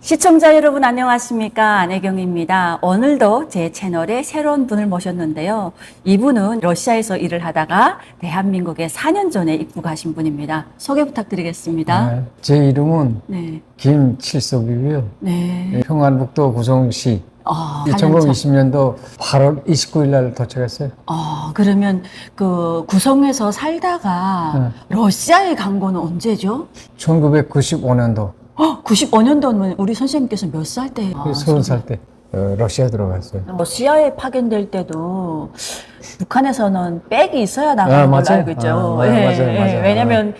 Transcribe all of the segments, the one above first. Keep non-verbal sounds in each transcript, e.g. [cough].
시청자 여러분 안녕하십니까 안혜경입니다. 오늘도 제 채널에 새로운 분을 모셨는데요. 이분은 러시아에서 일을 하다가 대한민국에 4년 전에 입국하신 분입니다. 소개 부탁드리겠습니다. 네, 제 이름은 네, 김칠석이고요. 네. 평안북도 구성시 아, 4년 전. 2020년도 8월 29일 날 도착했어요. 아, 그러면 그 구성에서 살다가 러시아에 간 거는 언제죠? 1995년도 어, 95년도면 우리 선생님께서 몇 살 때예요? 아, 30살 때 어, 러시아 들어갔어요. 러시아에 파견될 때도 북한에서는 백이 있어야 나가는 아, 걸로 맞아요. 알고 있죠. 아, 네, 맞아요, 맞아요. 왜냐면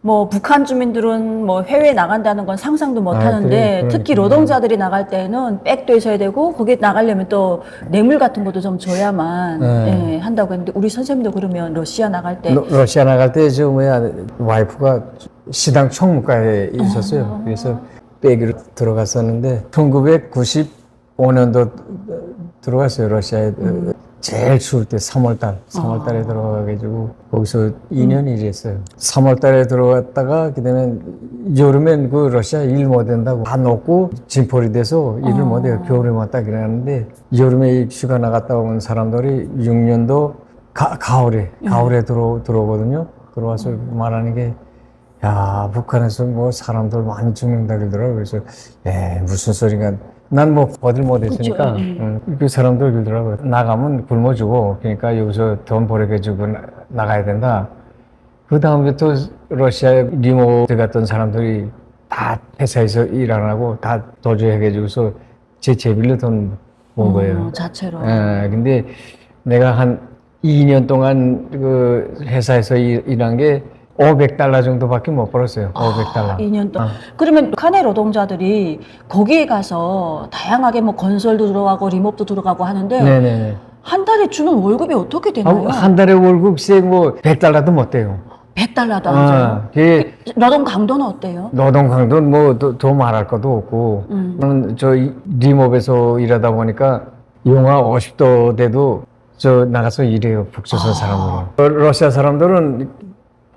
뭐 북한 주민들은 뭐 해외에 나간다는 건 상상도 못 아, 하는데 그래, 특히 그러니까요. 노동자들이 나갈 때는 백도 있어야 되고 거기에 나가려면 또 뇌물 같은 것도 좀 줘야만 네. 예, 한다고 했는데 우리 선생님도 그러면 러시아 나갈 때 러, 러시아 나갈 때 저 뭐야 와이프가 시당 총무과에 있었어요. 그래서 빼기로 들어갔었는데 1995년도 들어갔어요 러시아에 제일 추울 때 3월달 3월달에 들어가가지고 거기서 2년 일했어요. 3월달에 들어갔다가 그다음에 여름엔 그 러시아 일 못 한다고 다 녹고 진폴이 돼서 일을 못 해요. 겨울에만 딱 일하는데 여름에 휴가 나갔다 온 사람들이 6년도 가, 가을에 가을에 들어 들어오거든요. 들어와서 말하는 게 야, 북한에서 뭐 사람들 많이 죽는다 그러더라고요. 그래서, 에 무슨 소리가. 난 뭐 어딜 못 했으니까. 그쵸, 예. 응, 그 사람들 그러더라고요. 나가면 굶어 주고, 그러니까 여기서 돈 주고 나, 나가야 된다. 그 다음부터 러시아에 리모트 갔던 사람들이 다 회사에서 일 안 하고 다 도주해가지고서 제 제빌로 돈번 거예요. 어, 자체로 예, 근데 내가 한 2년 동안 그 회사에서 일, 일한 게 500달러 정도밖에 못 벌었어요. 500달러. 2년 어. 동안. 그러면 북한의 노동자들이 거기에 가서 다양하게 뭐 건설도 들어가고 리모트도 들어가고 하는데 네네네. 한 달에 주는 월급이 어떻게 되나요? 아, 한 달에 월급 세뭐 100달러도 못 돼요. 100달러도 안 줘요. 어, 그게 노동 강도는 어때요? 노동 강도는 뭐더 말할 것도 없고 음. 저는 저 이- 리모업에서 일하다 보니까 영하 50도 돼도 저 나가서 일해요 북조선 사람들은 어, 러시아 사람들은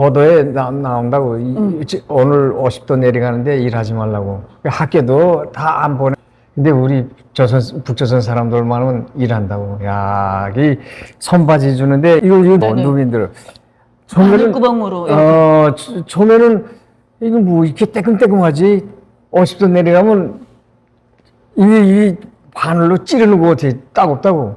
보도에 나, 나온다고. 이- 지- 오늘 50도 내려가는데 일하지 말라고. 학교도 다 안 보내. 근데 우리 조선 북조선 사람들만은 일한다고. 야이 손바지 주는데 이거 이거. 원주민들. 바늘구멍으로. 어, 초- 처음에는 이거 뭐 이렇게 따끔따끔하지? 50도 내려가면 이게 이 바늘로 찌르는 거 같아. 따갑다고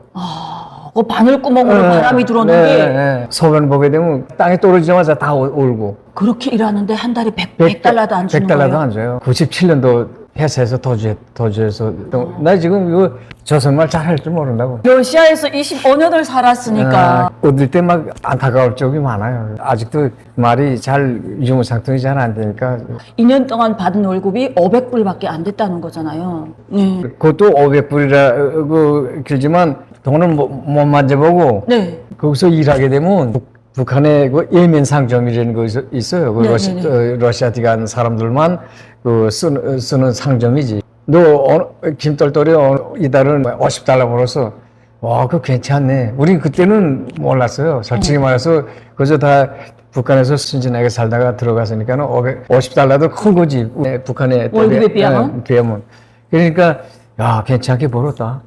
그 바늘구멍으로 네, 바람이 들어오는 네, 게 네. 소변 보게 되면 땅에 떨어지자마자 다 올- 울고 그렇게 일하는데 한 달에 100, 100달러도 안 주는 100달러도 거예요? 안 줘요 97년도 회사에서 도주, 도주해서 또- 나 지금 이거 조선말 잘 할 줄 모른다고 러시아에서 25년을 살았으니까 아, 얻을 때 막 안타까울 적이 많아요 아직도 말이 잘 유무상통이 잘 안 되니까 2년 동안 받은 월급이 500불밖에 안 됐다는 거잖아요. 네. 그것도 500불이라 그 길지만 돈은 못, 못 만져보고 네. 거기서 일하게 되면 북- 북한의 그 일면 상점이라는 거 있어- 있어요. 그 네, 러시, 네, 어, 러시아 간 사람들만 그 쓰는, 쓰는 상점이지. 너 어, 김떨떨이 어, 이달은 50달러 벌었어. 와, 그거 괜찮네. 우린 그때는 몰랐어요. 솔직히 음. 말해서 그저 다 북한에서 순진하게 살다가 들어갔으니까는 500, 50달러도 큰 거지. 네, 북한에 월급에 비하면? 네, 비하면. 그러니까 야 괜찮게 벌었다.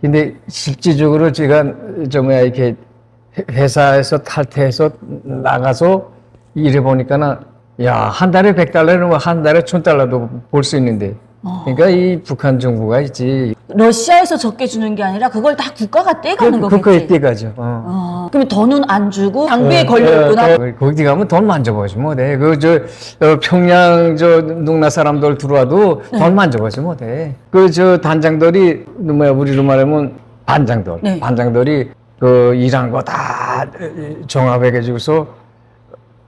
근데 실질적으로 제가 저 뭐야 이렇게 회- 회사에서 탈퇴해서 나가서 일해 보니까는 야 한 달에 100달러는 한 달에 1000달러도 벌 수 있는데 그러니까 이 북한 정부가 있지 러시아에서 적게 주는 게 아니라 그걸 다 국가가 떼가는 그, 거겠지. 그거에 떼가죠. 어. 어, 그러면 돈은 안 주고 장비에 어, 걸려 있구나. 어, 어, 거기 가면 돈 만져보지 못해. 그저 어, 평양 저 농나 사람들 들어와도 네. 돈 만져보지 못해. 그 저 단장들이 뭐야 우리로 말하면 반장들, 네. 반장들이 그 일한 거 다 종합해가지고서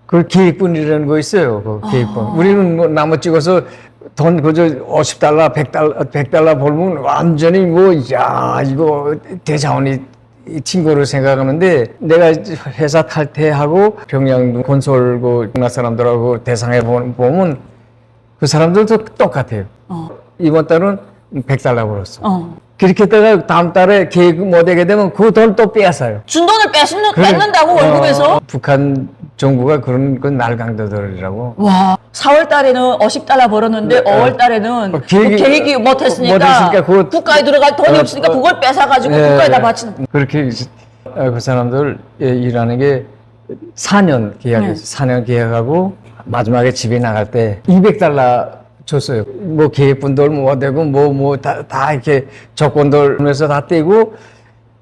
그 계획분이라는 거 있어요. 그 계획분. 우리는 뭐 나무 찍어서 돈 그저 50달러, 100달러, 100달러 벌면 완전히 뭐, 야, 이거 대자원이 이 친구를 생각하는데 내가 회사 탈퇴하고 평양 건설 그 문화 사람들하고 대상해 보- 보면 그 사람들도 똑같아요. 어, 이번 달은 100달러 벌었어. 어. 그렇게 했다가 다음 달에 계획 못 하게 되면 그 돈 또 빼앗아요. 준 돈을 뺏는, 그래. 뺏는다고 월급에서? 어, 북한 정부가 그런 그 날강도들이라고 와, 4월 달에는 50달러 벌었는데 5월 달에는 어, 계획이- 계획이 못 했으니까, 못 했으니까 그거- 국가에 들어갈 돈이 어, 없으니까 어, 그걸 뺏어 가지고 예, 국가에다 바치는. 그렇게 이제, 어, 그 사람들 예, 일하는 게 4년 계약했어요. 네. 4년 계약하고 마지막에 집에 나갈 때 200달러 줬어요. 뭐 계획분들 뭐 되고 뭐 뭐 다 다 이렇게 조건들 하면서 다 떼고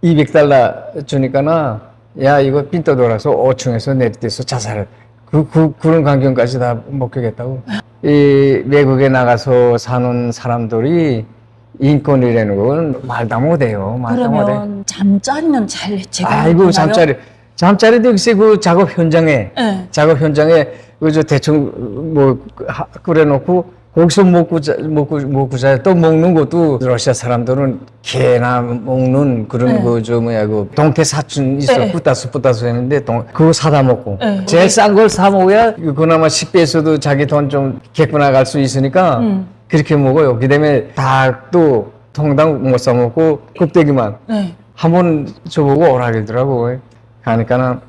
200달러 주니까나 야 이거 빈떠 돌아서 5층에서 내리떼서 자살. 그, 그, 그런 광경까지 다 목격했다고. 이 외국에 나가서 사는 사람들이 인권이라는 건 말도 못해요. 말도 못해. 그러면 잠자리는 잘 제가 아이고 잠자리 잠자리도 글쎄 그 작업 현장에 네. 작업 현장에 그저 대충 뭐 하- 끓여놓고 거기서 먹고 자, 먹고 먹고 자요. 또 먹는 것도 러시아 사람들은 개나 먹는 그런 네. 그저 뭐야 그 동태 사춘 있어 네. 뿌따스 뿌따스 했는데 동, 그거 사다 먹고 네. 제일 싼 걸 사 먹어야 그나마 10배에서도 자기 돈좀 개고 나갈 수 있으니까 음. 그렇게 먹어요. 그다음에 닭도 통당 못 사 먹고 껍데기만 네. 한번 저보고 오라길더라고. 가니까는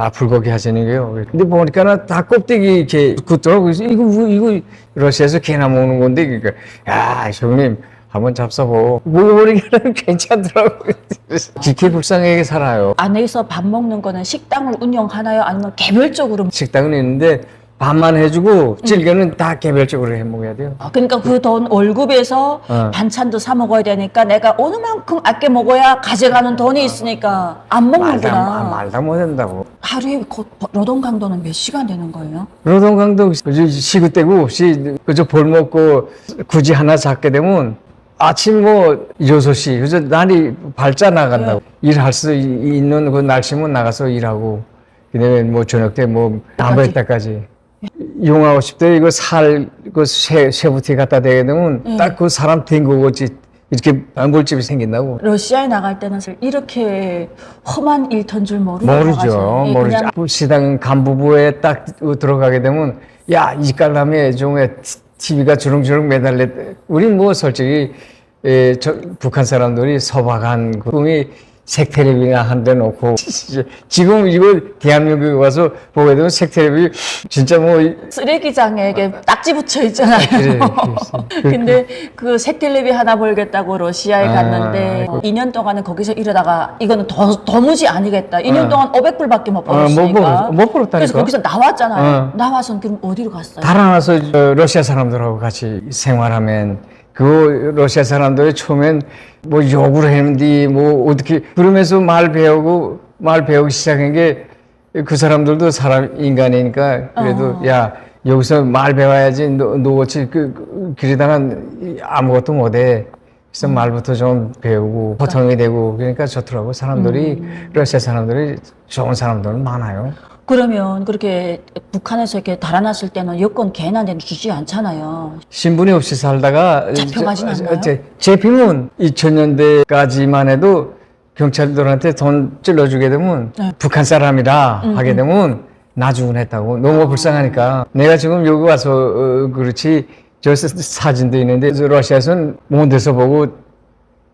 아 불고기 하시는 게요. 근데 보니까는 다 껍데기 이렇게 굳더라고. 그래서 이거 뭐, 이거 러시아에서 개나 먹는 건데 그러니까 야 형님 한번 잡숴보. 먹어보니까는 괜찮더라고. 그래서 지켜 불쌍하게 살아요. 안에서 밥 먹는 거는 식당을 운영하나요? 아니면 개별적으로? 식당은 있는데 밥만 해주고 찔겨는 다 개별적으로 해 먹어야 돼요. 아, 그러니까 그 돈 월급에서 어. 반찬도 사 먹어야 되니까 내가 어느 만큼 아껴 먹어야 가져가는 돈이 있으니까 안 먹는구나. 말다 못한다고. 하루에 거- 노동 강도는 몇 시간 되는 거예요? 노동 강도 그저 시구 때고 시 그저 볼 먹고 굳이 하나 잡게 되면 아침 뭐 6시 그저 날이 발자 나간다고 일할 수 이- 있는 그 날씨면 나가서 일하고 그다음에 뭐 저녁 때뭐 밤에 때까지 용하고 싶대. 이거 살 그 쇠부티 갖다 대게 되면 딱그 사람 댕거고지. 이렇게 단골집이 생긴다고. 러시아에 나갈 때는 이렇게 험한 일터인 줄 모르고 모르죠 나가죠. 예, 모르죠. 그냥 그 시당 간부부에 딱 들어가게 되면 야 이 깔람에 종에 TV가 주렁주렁 매달렸 우린 뭐 솔직히 에, 저, 북한 사람들이 서방한 그 꿈이 색테레비나 한 대 놓고 [laughs] 지금 이거 대한민국에 와서 보게 되면 색테레비 진짜 뭐 쓰레기장에 이게 딱지 붙여 있잖아요. 그래, 그래. [laughs] 근데 그 색텔레비 하나 벌겠다고 러시아에 아, 갔는데 아이고. 2년 동안은 거기서 일하다가 이거는 더, 도무지 아니겠다. 2년 아. 동안 500불밖에 못 어, 못 벌었으니까. 벌었- 못 벌었 다니까. 그래서 거기서 나왔잖아요. 어. 나와서 그럼 어디로 갔어요? 달아나서 저 러시아 사람들하고 같이 생활하면 그 러시아 사람들이 처음엔 뭐 욕을 했는데 뭐 어떻게 그러면서 말 배우고 말 배우기 시작한 게 그 사람들도 사람 인간이니까 그래도 어. 야 여기서 말 배워야지. 너 너같이 그, 그 그러다가 아무것도 못해. 그래서 말부터 좀 배우고 보통이 되고 그러니까 좋더라고. 사람들이 러시아 사람들이 좋은 사람들은 많아요. 그러면 그렇게 북한에서 이렇게 달아났을 때는 여권 개인한테는 주지 않잖아요. 신분이 없이 살다가 잡혀가진 저- 않나요? 제, 제핑은 2000년대까지만 해도 경찰들한테 돈 찔러주게 되면 네. 북한 사람이라 음, 하게 되면 나중은 했다고 너무 불쌍하니까 내가 지금 여기 와서 어, 그렇지 저 사- 사진도 있는데 저 러시아에서는 먼 데서 보고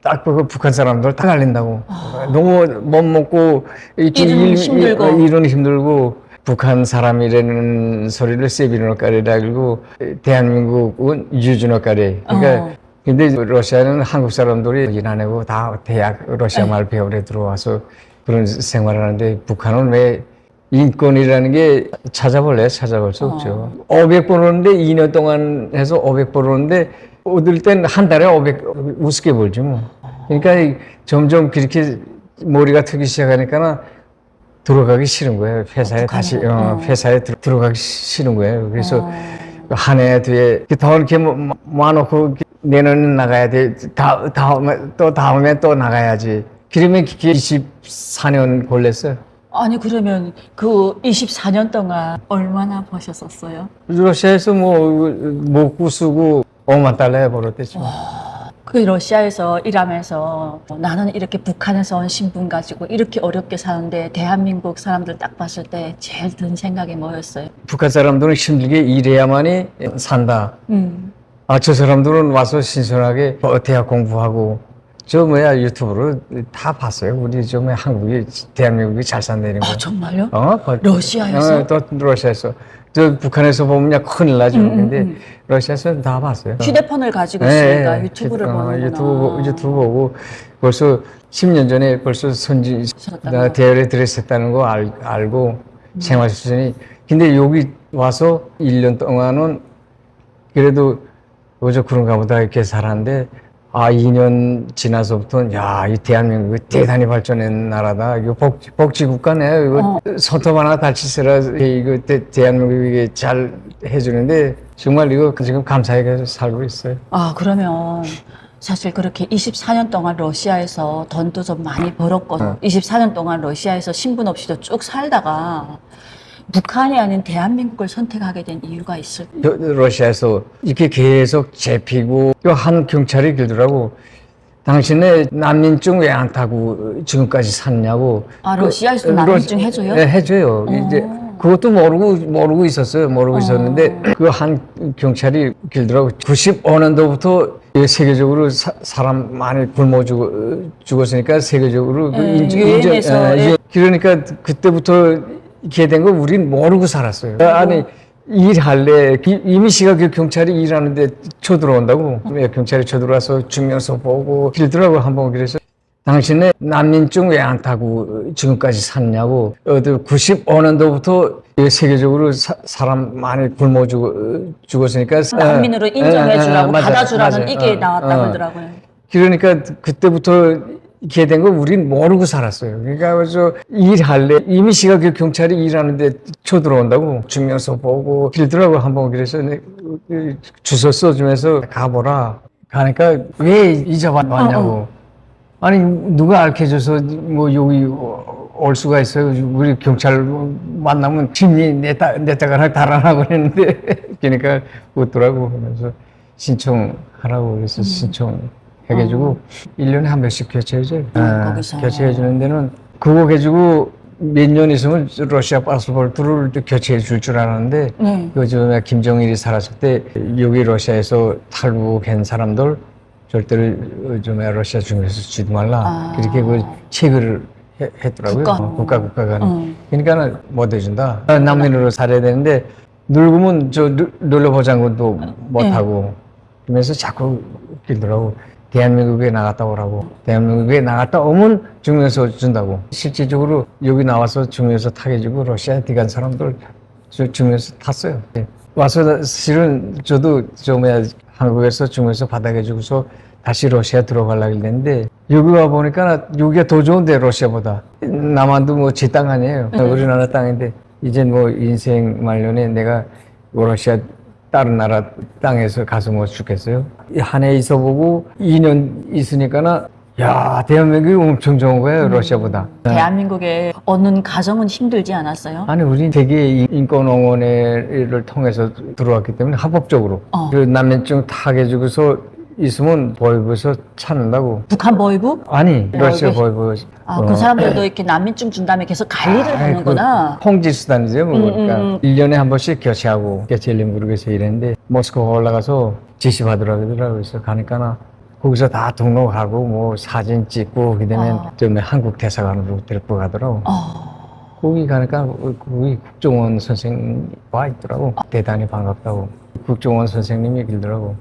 딱 보고 북한 사람들 다 갈린다고 너무 못 먹고. 일은 일- 힘들고. 일- 일은 힘들고 북한 사람이라는 소리를 세비노까리라 그러고 대한민국은 유준어까리 그러니까 어. 근데 러시아는 한국 사람들이 일 안 하고 다 대학 러시아 네. 말 배우러 들어와서 그런 생활을 하는데 북한은 왜 인권이라는 게 찾아볼래 찾아볼 수 없죠. 500 벌었는데 2년 동안 해서 500 벌었는데 얻을 땐 한 달에 500 우습게 벌지 뭐. 그러니까 점점 그렇게 머리가 트기 시작하니까는 들어가기 싫은 거예요. 회사에 다시. 어, 어. 회사에 들- 들어 가기 싫은 거예요. 그래서 어. 한해 뒤에 더 이렇게 모- 모아놓고 내년에 나가야 돼. 다, 다음에 또 다음에 또 나가야지. 그러면 그게 24년 걸렸어요. 아니 그러면 그 24년 동안 얼마나 버셨었어요? 러시아에서 뭐 먹고 쓰고 5만 달러에 벌었대죠. 그 러시아에서 일하면서 어, 나는 이렇게 북한에서 온 신분 가지고 이렇게 어렵게 사는데 대한민국 사람들 딱 봤을 때 제일 든 생각이 뭐였어요? 북한 사람들은 힘들게 일해야만이 산다. 음. 아, 저 사람들은 와서 신선하게 어, 대학 공부하고 저 뭐야 유튜브로 다 봤어요. 우리 좀 한국이 대한민국이 잘 산다는 거. 아, 정말요? 어? 거- 러시아에서? 어, 또 러시아에서. 저 북한에서 보면 그냥 큰일 나죠. 근데 러시아에서 다 봤어요. 휴대폰을 가지고 네, 있으니까 네. 유튜브를 어, 보는구나. 유튜브, 보- 유튜브 보고 벌써 10년 전에 벌써 선진 나. 대열에 들어있었다는 거 알, 알고 생활 수준이 근데 여기 와서 1년 동안은 그래도 어저 그런가 보다 이렇게 살았는데 아 2년 지나서부터는 야 이 대한민국이 대단히 발전한 나라다 이거 복, 복지국가네 이거 손톱 하나 다치서라 이거 대, 대한민국이 잘 해주는데 정말 이거 지금 감사하게 살고 있어요. 아, 그러면 사실 그렇게 24년 동안 러시아에서 돈도 좀 많이 벌었고, 네. 24년 동안 러시아에서 신분 없이도 쭉 살다가 북한이 아닌 대한민국을 선택하게 된 이유가 있을 여- 러시아에서 이렇게 계속 잡히고 요한 경찰이 길더라고. 당신의 난민증 왜 안 타고 지금까지 샀냐고. 아, 러시아에서도 그, 난민증 러시- 해줘요? 네, 해줘요. 이제 그것도 모르고 모르고 있었어요. 모르고 있었는데 그 한 경찰이 길더라고. 95년도부터 세계적으로 사, 람 많이 굶어 죽, 죽었으니까 세계적으로 그 예, 인증, 예, 예. 그러니까 그때부터 이렇게 된 거 우린 모르고 살았어요. 아니 일할래 이- 이미 씨가 그 경찰이 일하는데 쳐들어온다고 예, 경찰이 쳐들어와서 증명서 보고 길더라고 한 번 그래서 당신의 난민증 왜 안 타고 지금까지 샀냐고 어디 95년도부터 세계적으로 사, 람 많이 굶어 죽, 죽었으니까 난민으로 예, 인정해 예, 주라고 예, 받아 주라는 맞아요. 이게 어, 나왔다 어. 그러더라고요. 그러니까 그때부터 이렇게 된거 우린 모르고 살았어요. 그러니까 그래서 일할래 이미 씨가 그 경찰이 일하는데 쳐들어온다고 증명서 보고 길더라고 한번 그래서 내- 그 주소 써주면서 가보라. 가니까 왜 이제 왔- 왔냐고. 아니 누가 알려줘서 뭐 여기 올 수가 있어요. 우리 경찰 만나면 심리 내다 내다가 달아나고 그랬는데 [laughs] 그러니까 웃더라고. 그래서 신청하라고 그래서 신청 해가지고 일 1년에 한 번씩 교체해줘요. 아, 거기서. 교체해주는 데는 그거 가지고 몇 년 있으면 러시아 파스포르트를 또 교체해 줄 줄 알았는데 네. 요즘에 김정일이 살았을 때 여기 러시아에서 탈북한 사람들 절대로 요즘에 러시아 중에서 주지 말라 아. 그렇게 그 해- 했더라고요. 국가. 어, 국가 국가가. 음. 그러니까는 못 해준다. 난민으로 살아야 되는데 늙으면 저 누- 놀러보장군도 못 하고 그러면서 자꾸 웃기더라고. 대한민국에 나갔다 오라고. 대한민국에 나갔다 오면 증명서 준다고. 실질적으로 여기 나와서 증명서 타게 주고 러시아에 들어간 사람들 저 증명서 탔어요. 예. 와서 실은 저도 저 뭐야 한국에서 증명서 받아가지고서 다시 러시아 들어가려고 했는데 여기 와 보니까 여기가 더 좋은데 러시아보다 남한도 뭐 제 땅 아니에요. 우리나라 땅인데 이제 뭐 인생 말년에 내가 뭐 러시아 다른 나라 땅에서 가서 뭐 죽겠어요? 한 해 있어 보고 2년 있으니까는 야 대한민국이 엄청 좋은 거예요 러시아보다. 대한민국에 얻는 가정은 힘들지 않았어요? 아니 우리 세계 인권옹원회를 통해서 들어왔기 때문에 합법적으로 어. 그 난민증 타게 주고서 있으면 보이고서 찾는다고. 북한 보이부? 아니 러시아. 보이고. 아, 그 사람들도 이렇게 난민증 준 다음에 계속 관리를 하는구나. 그 통지 수단이죠, 뭐. 그러니까 음, 음. 1년에 한 번씩 교체하고 게첼린부르크에서 일했는데 모스크바 올라가서 지시 받으라고 그러더라고요. 그래서 가니까나 거기서 다 등록하고 뭐 사진 찍고 그다음에 아. 좀 한국 대사관으로 데리고 가더라고. 어, 거기 가니까 거기 국정원 선생님 와 있더라고. 대단히 반갑다고. 국정원 선생님이 길더라고.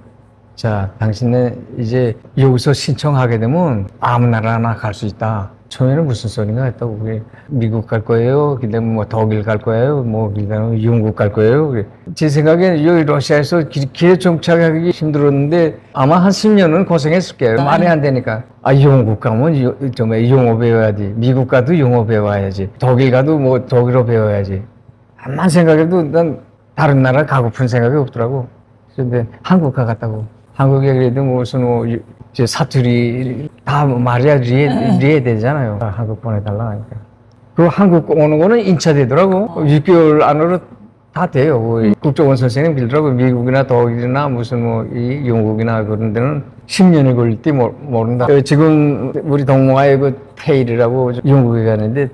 자, 당신네 이제 여기서 신청하게 되면 아무 나라나 갈 수 있다. 처음에는 무슨 소리가 했다고. 그게 미국 갈 거예요. 그다음에 뭐 독일 갈 거예요. 뭐 그다음에 영국 갈 거예요. 그래. 제 생각에 여기 러시아에서 길- 길에 정착하기 힘들었는데 아마 한 10년은 고생했을 거예요. 말이 안 되니까. 아, 영국 가면 여- 좀 영어 배워야지. 미국 가도 영어 배워야지. 독일 가도 뭐 독일어 배워야지. 암만 생각해도 난 다른 나라 가고픈 생각이 없더라고. 근데 한국 가갔다고. 한국에 그래도 무슨 뭐 유- 저 사투리 다 말이야 리에, 리에 되잖아요. 한국 보내달라 하니까. 그 한국 오는 거는 인차되더라고. 6개월 안으로 다 돼요. 그 국정원 선생님 빌더라고. 미국이나 독일이나 무슨 뭐 이 영국이나 그런 데는 10년이 걸릴지 모- 모른다. 어, 지금 우리 동무아의 그 테일이라고 영국에 가는데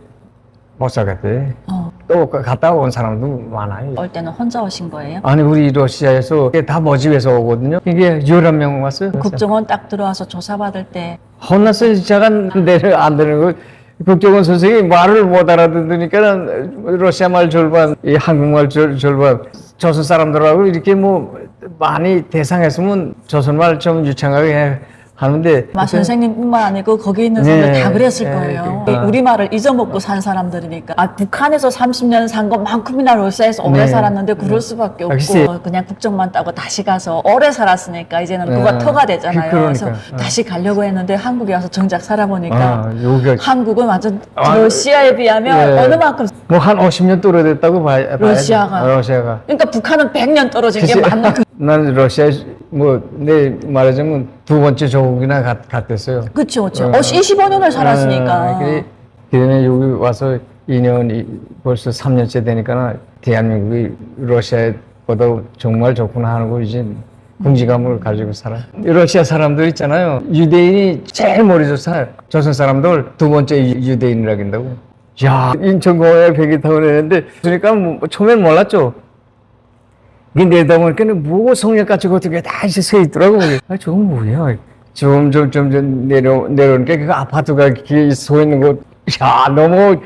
못 살겠대. 어. 또 갔다 온 사람도 많아요. 올 때는 혼자 오신 거예요? 아니 우리 러시아에서 이게 다 모집해서 오거든요. 이게 11명 왔어요. 국정원 딱 들어와서 조사받을 때 혼났어요. 제가 내려 안 되는 거. 국정원 선생이 말을 못 알아듣으니까 러시아 말 절반, 이 한국말 절, 절반. 조선 사람들하고 이렇게 뭐 많이 대상했으면 조선말 좀 유창하게 해- 하는데 마 선생님뿐만 아니고 거기 있는 사람들 네, 다 그랬을 네, 거예요. 그러니까. 우리 말을 잊어먹고 산 사람들이니까. 아, 북한에서 30년 산 것만큼이나 러시아에서 오래 네. 살았는데 그럴 수밖에 없고 역시. 그냥 국적만 따고 다시 가서 오래 살았으니까 이제는 그거 네. 터가 되잖아요. 그- 그러니까. 래서 어. 다시 가려고 했는데 한국에 와서 정작 살아보니까 아, 여기가 한국은 완전 아, 러시아에 비하면 네. 어느 만큼 뭐 한 50년 떨어졌다고 봐야 봐야죠. 러시아가. 어, 러시아가. 그러니까 북한은 100년 떨어진 게 맞는 그 [laughs] 난 러시아 뭐내 말하자면 두 번째 조국이나 갔, 갔댔어요. 그렇죠. 그렇죠. 어. 어, 25년을 살았으니까. 아, 그래, 그다음에 여기 와서 2년 이- 벌써 3년째 되니까 대한민국이 러시아보다 정말 좋구나 하는 거 이제 궁지감을 가지고 살아요. 러시아 사람들 있잖아요. 유대인이 제일 머리 좋잖아요. 조선 사람들 두 번째 유- 유대인이라고 한다고. 야, 인천공항에 비행기 타고 내는데 그러니까 뭐, 처음엔 몰랐죠. 이게 내다 보니까는 뭐 성역같이 어떻게 다 이제 서 있더라고. 아, 저건 뭐야. 점점, 점점 내려, 내려오니까 그 아파트가 이렇게 서 있는 곳. 야, 너무,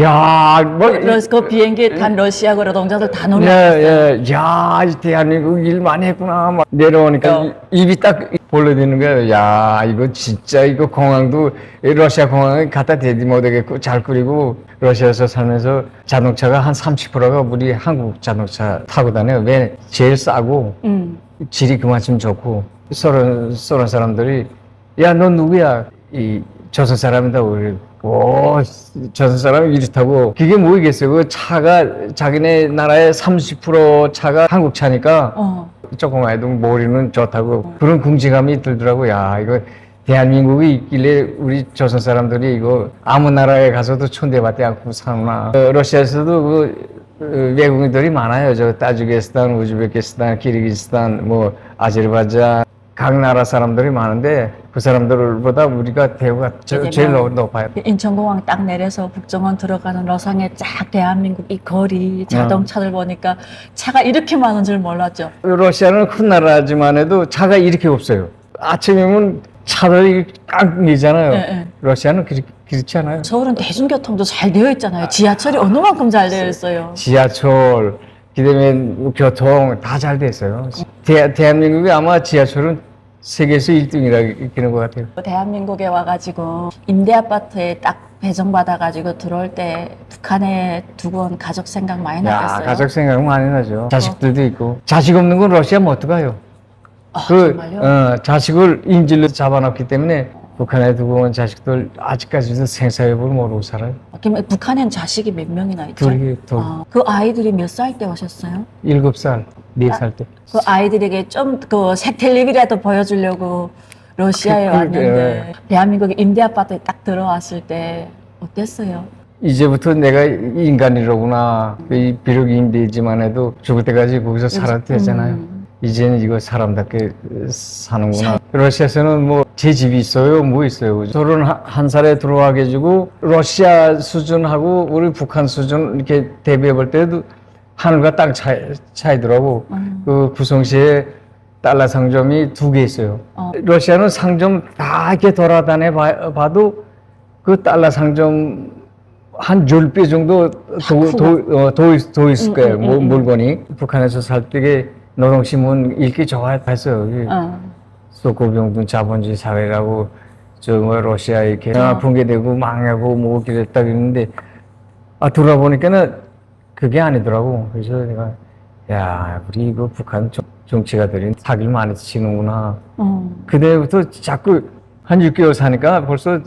야, 뭐. 러- 그 비행기 탄 러시아 그 노동자들 다 놀라. 예, 예, 야, 이 대한민국 일 많이 했구나. 막 내려오니까 어. 이- 입이 딱 벌러지는 거예요. 야, 이거 진짜 이거 공항도 이 러시아 공항에 갖다 대지 못하겠고 잘 끓이고 러시아에서 살면서 자동차가 한 30%가 우리 한국 자동차 타고 다녀요. 왜? 제일 싸고 음. 질이 그만큼 좋고 서른 서른 사람들이 야, 너 누구야? 이 조선 사람이다. 우리 오, 조선 사람이 이렇다고 그게 뭐겠어요? 그 차가 자기네 나라의 30% 차가 한국 차니까 어. 조금 애도 머리는 좋다고 그런 궁지감이 들더라고. 야, 이거 대한민국이 있길래 우리 조선 사람들이 이거 아무 나라에 가서도 촌대받지 않고 사나. 어, 러시아에서도 그 어, 외국인들이 많아요. 저 타지키스탄, 우즈베키스탄, 키르기스탄, 뭐 아제르바이잔 각 나라 사람들이 많은데 그 사람들보다 우리가 대우가 제일 뭐- 높- 높아요. 인천공항 딱 내려서 국정원 들어가는 로상에 쫙 대한민국 이 거리 자동차들 보니까 차가 이렇게 많은 줄 몰랐죠. 러시아는 큰 나라지만 해도 차가 이렇게 없어요. 아침이면 차들이 깡이잖아요. 예, 예. 러시아는 그렇, 그렇지 않아요. 서울은 대중교통도 잘 되어 있잖아요. 지하철이 어느 만큼 잘 되어 있어요. 지하철, 그다음에 교통 다 잘 돼 있어요. 대, 대한민국이 아마 지하철은 세계에서 1등이라 기는 것 같아요. 대한민국에 와가지고 임대 아파트에 딱 배정받아가지고 들어올 때 북한에 두고 온 가족 생각 많이 야, 나겠어요. 가족 생각 많이 나죠. 자식들도 있고. 자식 없는 건 러시아면 어떡해요? 아, 그, 정말요? 어, 자식을 인질로 잡아놨기 때문에 북한에 두고 온 자식들 아직까지도 생사여부를 모르고 살아요. 그럼 북한엔 자식이 몇 명이나 있죠? 둘이, 둘. 아, 그 아이들이 몇 살 때 오셨어요? 일곱 살, 네 살 때. 그 아이들에게 좀 그 색 텔레비라도 보여주려고 러시아에 그- 그- 왔는데 대한민국에 임대 아파트에 딱 들어왔을 때 어땠어요? 이제부터 내가 인간이로구나. 이 비록 인디지만 해도 죽을 때까지 거기서 살아도 되잖아요. 음. 이제는 이거 사람답게 사는구나. 러시아에서는 뭐 제 집이 있어요, 뭐 있어요. 서른 한 살에 들어와 계시고 러시아 수준하고 우리 북한 수준 이렇게 대비해 볼 때도 하늘과 땅 차이, 차이더라고. 음. 그 구성시에 달러 상점이 두 개 있어요. 어. 러시아는 상점 다 이렇게 돌아다녀 봐- 봐도 그 달러 상점 한 10배 정도 더. 더, 어, 더, 있- 더 있을 음, 거예요. 음, 뭐, 음, 음. 물건이. 북한에서 살 때게 노동신문 읽기 좋아했어요. 어. 소고병든 자본주의 사회라고 저뭐 러시아 이렇게 어. 붕괴되고 망하고 뭐 그랬다 그랬는데 아 돌아보니까는 그게 아니더라고. 그래서 내가 야 우리 이거 북한 정- 정치가들이 사기를 많이 치는구나. 어. 그때부터 자꾸 한 6개월 사니까 벌써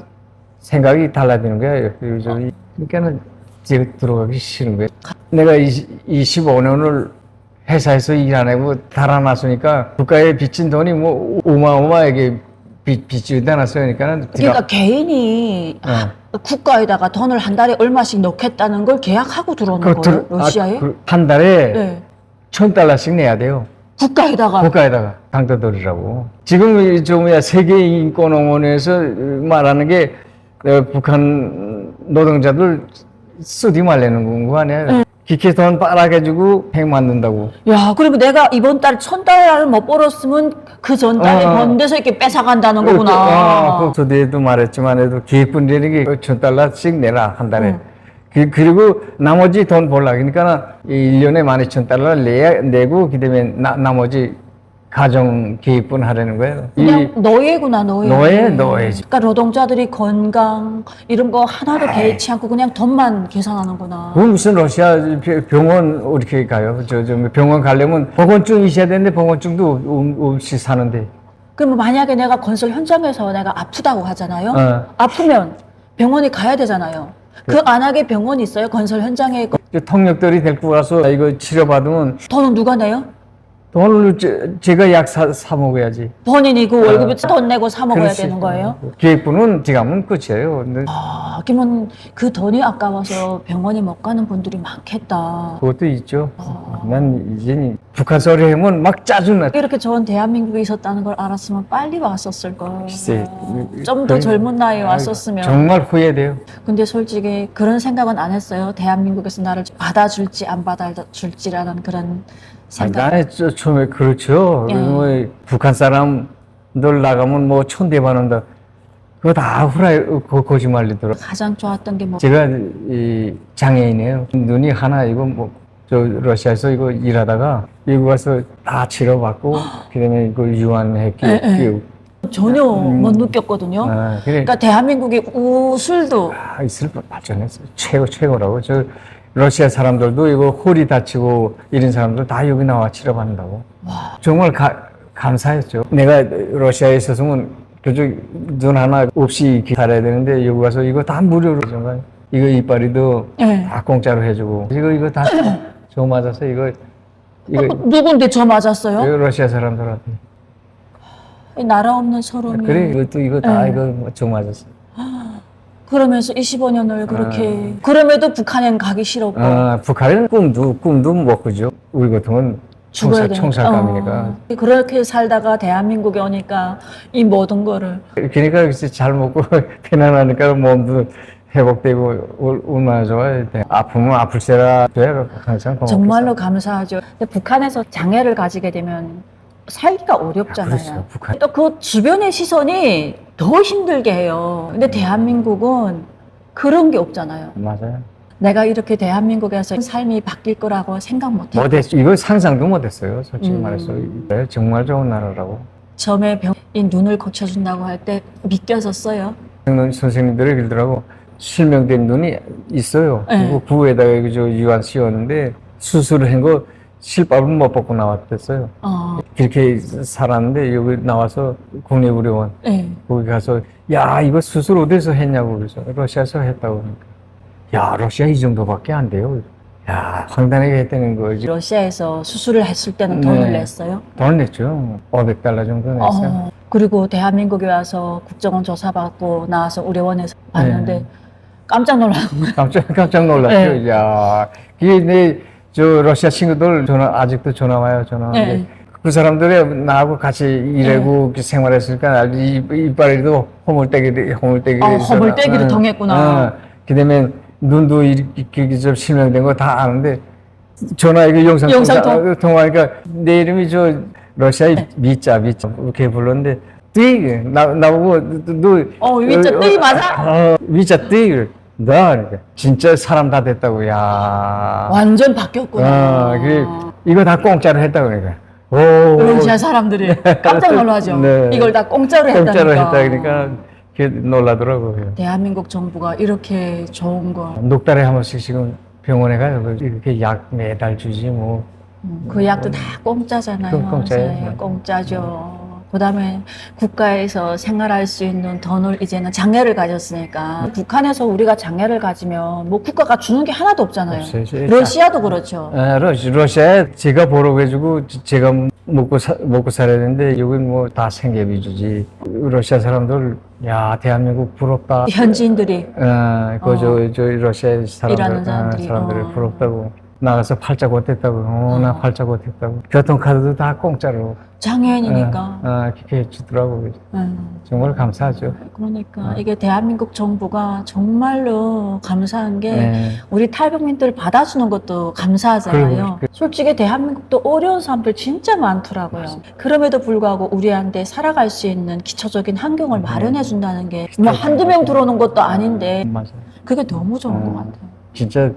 생각이 달라지는 거야. 그래서 그러니까는 제가 들어가기 싫은 거예요. 내가 25년을 회사에서 일 안 하고 달아났으니까 국가에 빚진 돈이 뭐 어마어마하게 빚, 빚이 되놨으니까 그러니까 개인이 어. 국가에다가 돈을 한 달에 얼마씩 넣겠다는 걸 계약하고 들어오는 그 거예요? 들- 러시아에? 아, 그한 달에 네. 천 달러씩 내야 돼요. 국가에다가 국가에다가 당도들이라고. 지금 뭐야 세계 인권 원에서 말하는 게 어, 북한 노동자들 쓰디 말라는 거 아니야? 기계 돈 빨아가지고 핵 만든다고. 야, 그리고 내가 이번 달 천 달러를 못 벌었으면 그 전 달에 어. 번 데서 이렇게 뺏어간다는 거구나. 어, 그 저도에도 말했지만 해도 기획분들이 그천 달러씩 내라 한 달에. 음. 그, 그리고 나머지 돈 벌라. 그러니까 일년에 만 이천 달러 내야, 내고 그다음에 나, 나머지 가정 기획분 하라는 거예요. 이 그냥 노예구나 노예. 노예, 노예지. 그러니까 노동자들이 건강 이런 거 하나도 개의치 않고 그냥 돈만 계산하는구나. 그 무슨 러시아 병- 병원 이렇게 가요? 저, 저 병원 가려면 보건증 있어야 되는데 보건증도 없- 없이 사는데. 그러면 만약에 내가 건설 현장에서 내가 아프다고 하잖아요. 어. 아프면 병원에 가야 되잖아요. 그 안하게 병원이 있어요. 건설 현장에 통역들이 데리고 가서 이거 치료받으면 돈은 누가 내요? 돈을 제- 제가 약 사, 사 먹어야지. 본인이 그 월급에 돈 내고 사 먹어야 아. 그렇지. 되는 거예요? 기획부는 지가면 끝이에요. 근데 아, 그러면 그 돈이 아까워서 병원에 못 가는 분들이 많겠다. 그것도 있죠. 아. 난 이제 북한 소리 하면 막 짜증나. 이렇게 좋은 대한민국에 있었다는 걸 알았으면 빨리 왔었을 걸. 글쎄, 좀더 그런- 젊은 나이에 아, 왔었으면. 정말 후회돼요. 근데 솔직히 그런 생각은 안 했어요. 대한민국에서 나를 받아줄지 안 받아줄지라는 그런 아니, 저- 처음에 그렇죠. 예. 뭐 북한 사람들 나가면 뭐 촌대받는다. 그거 다 후라이 거- 거짓말이더라. 가장 좋았던 게 뭐? 제가 이 장애인이에요. 눈이 하나 이거 뭐 저 러시아에서 이거 일하다가 미국 와서 다 치료받고 [gasps] 그다음에 이거 유한했기 예, 예. 전혀 못 느꼈거든요. 음. 아, 그래. 그러니까 대한민국의 우술도 아, 있을 뻔 발전했어요. 최고 최고라고. 저 러시아 사람들도 이거 홀이 다치고 이런 사람들 다 여기 나와 치료받는다고. 정말 가- 감사했죠. 내가 러시아에 있었으면 그쪽 눈 하나 없이 이렇게 살아야 되는데 여기 와서 이거 다 무료로 정말 이거 이빨이도 예. 다 공짜로 해주고 이거 이거 다 [clears throat] 저 맞아서 이거 이거 어, 누군데 저 맞았어요? 이거 러시아 사람들한테 이 나라 없는 서름이. 그래 이것도 이거 다 예. 이거 저 맞았어. 그러면서 25년을 그렇게. 그럼에도 북한엔 가기 싫었고. 아 북한은 꿈도 꿈도 못 꾸죠. 우리 죽어야 총살 되니까. 총살감이니까. 어. 그렇게 살다가 대한민국에 오니까 이 모든 거를 그러니까 글쎄 잘 먹고 [laughs] 편안하니까 몸도 회복되고 얼- 얼마나 좋아요. 네. 아프면 아플세라 돼요. 항상 고맙게 정말로 감사하죠. 근데 북한에서 장애를 가지게 되면 살기가 어렵잖아요. 그렇죠. 북한. 또 그 주변의 시선이 더 힘들게 해요. 근데 대한민국은 그런 게 없잖아요. 맞아요. 내가 이렇게 대한민국에서 삶이 바뀔 거라고 생각 못 했어요. 못했 이거 상상도 못했어요. 솔직히 음. 말해서 네, 정말 좋은 나라라고. 처음에 병, 이 눈을 고쳐준다고 할 때 믿겨졌어요. 선생님- 선생님들이 그러더라고 실명된 눈이 있어요. 네. 그리고 구에다가 이거 저 유한 씌웠는데 수술을 한거 실밥을 못 받고 나왔댔어요. 어, 그렇게 살았는데 여기 나와서 국립의료원 네. 거기 가서 야 이거 수술 어디서 했냐고 그래서 러시아에서 했다고 그러니까 야 러시아 이 정도밖에 안 돼요. 야 황당하게 했다는 거지. 러시아에서 수술을 했을 때는 돈을 네. 냈어요. 돈 냈죠. 500달러 정도 냈어요. 어, 그리고 대한민국에 와서 국정원 조사받고 나와서 의료원에서 봤는데 네. 깜짝 놀라고 깜짝 깜짝 놀랐죠. 네. 야 그게 내 저 러시아 친구들 전화 아직도 전화 와요. 전화. 네. 그 사람들이 나하고 같이 일하고 이렇게 생활했으니까 이- 이빨에도 허물떼기 허물떼기 어, 허물떼기를 통했구나. 그다음에 눈도 이렇게 좀 실명된 거 다 아는데 전화 이거 영상 영상 통화- 통- 통화하니까 내 이름이 저 러시아의 미자 미자 이렇게 불렀는데 띠 나, 나보고 너 어, 미자 띠 맞아? 어, 미자 띠 나, 그러니까 진짜 사람 다 됐다고, 야. 완전 바뀌었구나. 아, 그, 이거 다 공짜로 했다고, 그러니까. 오. 러시아 사람들이 [laughs] 깜짝 놀라죠. 네. 이걸 다 공짜로 했다니까. 공짜로 했다, 그러니까, 그 놀라더라고요. 대한민국 정부가 이렇게 좋은 거, 넉 달에 한 번씩 지금 병원에 가요. 이렇게 약 매달 주지, 뭐. 그 약도 다 공짜잖아요. 그건 공짜예요. 네, 공짜죠. 그다음에 국가에서 생활할 수 있는 돈을 이제는 장애를 가졌으니까 북한에서 우리가 장애를 가지면 뭐 국가가 주는 게 하나도 없잖아요. 없어요. 러시아도 그렇죠. 아, 러시, 러시아에 제가 보러 해주고 제가 먹고 사, 먹고 살아야 되는데 여기 뭐 다 생계비 주지. 러시아 사람들 야 대한민국 부럽다. 현지인들이 아, 그저 저 러시아 사람들 일하는 사람들이, 아, 사람들이 어. 부럽다고. 나가서 팔자 못했다고, 어, 나 어. 팔자 못했다고. 교통카드도 다 공짜로. 장애인이니까. 어, 어, 그렇게 해주더라고요. 음. 정말 감사하죠. 그러니까 어. 이게 대한민국 정부가 정말로 감사한 게 네. 우리 탈북민들 받아주는 것도 감사하잖아요. 그리고 그- 솔직히 대한민국도 어려운 사람들 진짜 많더라고요. 그럼에도 불구하고 우리한테 살아갈 수 있는 기초적인 환경을 네. 마련해 준다는 게 뭐 한두 명 들어오는 것도 아닌데 맞아요. 그게 너무 좋은 어. 것 같아요. 진짜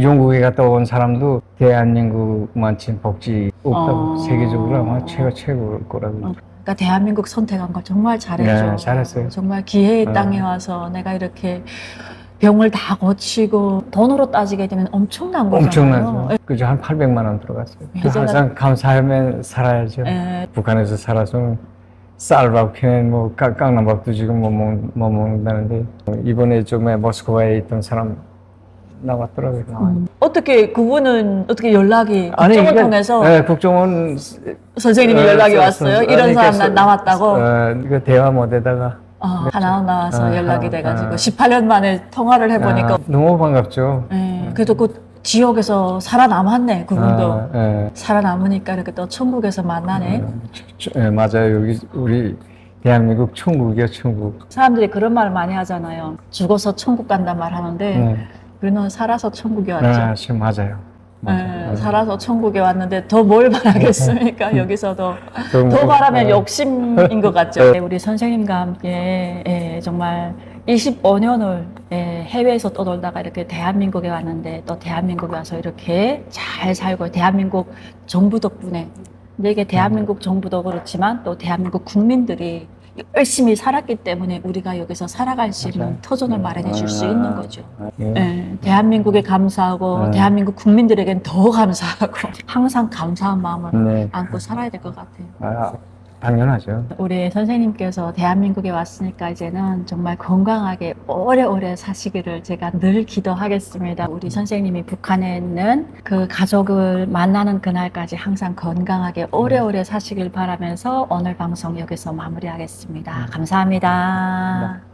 영국에 갔다 온 사람도 대한민국만큼 복지 없다고 어. 세계적으로 아마 최고 최고일 거라고. 어. 그러니까 대한민국 선택한 걸 정말 잘했죠. 네, 잘했어요. 정말 기회의 어. 땅에 와서 내가 이렇게 병을 다 고치고 돈으로 따지게 되면 엄청난 거잖아요. 엄청나죠. 그죠 한 800만 원 들어갔어요. 그 예전에- 항상 감사하면 살아야죠. 예, 북한에서 살아서 쌀밥 그냥 뭐 깡- 깡남밥도 지금 못, 먹, 못 먹는다는데 이번에 좀에 모스크바에 있던 사람 나왔더라고요. 음. 어떻게 그분은 어떻게 연락이 국정을 그러니까, 통해서 네, 국정원 선생님이 어, 연락이 써- 왔어요? 써- 이런 사람 써- 나- 나왔다고? 어, 그 대화 못에다가 어, 하나 나와서 어, 연락이 어, 돼가지고 어. 18년 만에 통화를 해보니까 아, 너무 반갑죠. 예, 그래도 그 지역에서 살아남았네 그분도 아, 예. 살아남으니까 이렇게 또 천국에서 만나네 예, 맞아요. 여기 우리 대한민국 천국이요, 천국. 사람들이 그런 말 많이 하잖아요 죽어서 천국 간단 말 하는데 네. 우리는 살아서 천국에 왔죠 아, 지금 맞아요. 예, 맞아요. 살아서 천국에 왔는데 더 뭘 바라겠습니까 여기서도 [laughs] 더더 뭐- 바라면 어, 욕심인 것 같죠. 네, 우리 선생님과 함께 예, 정말 25년을 예, 해외에서 떠돌다가 이렇게 대한민국에 왔는데 또 대한민국에 와서 이렇게 잘 살고 대한민국 정부 덕분에 근데 이게 대한민국 정부도 그렇지만 또 대한민국 국민들이 열심히 살았기 때문에 우리가 여기서 살아갈 수 있는 맞아요. 터전을 마련해 줄 수 있는 거죠. 예. 예, 대한민국에 감사하고 네. 대한민국 국민들에겐 더 감사하고 [laughs] 항상 감사한 마음을 네. 안고 살아야 될 것 같아요. 아, 당연하죠. 우리 선생님께서 대한민국에 왔으니까 이제는 정말 건강하게 오래오래 사시기를 제가 늘 기도하겠습니다. 우리 선생님이 북한에 있는 그 가족을 만나는 그날까지 항상 건강하게 오래오래 사시길 바라면서 오늘 방송 여기서 마무리하겠습니다. 감사합니다.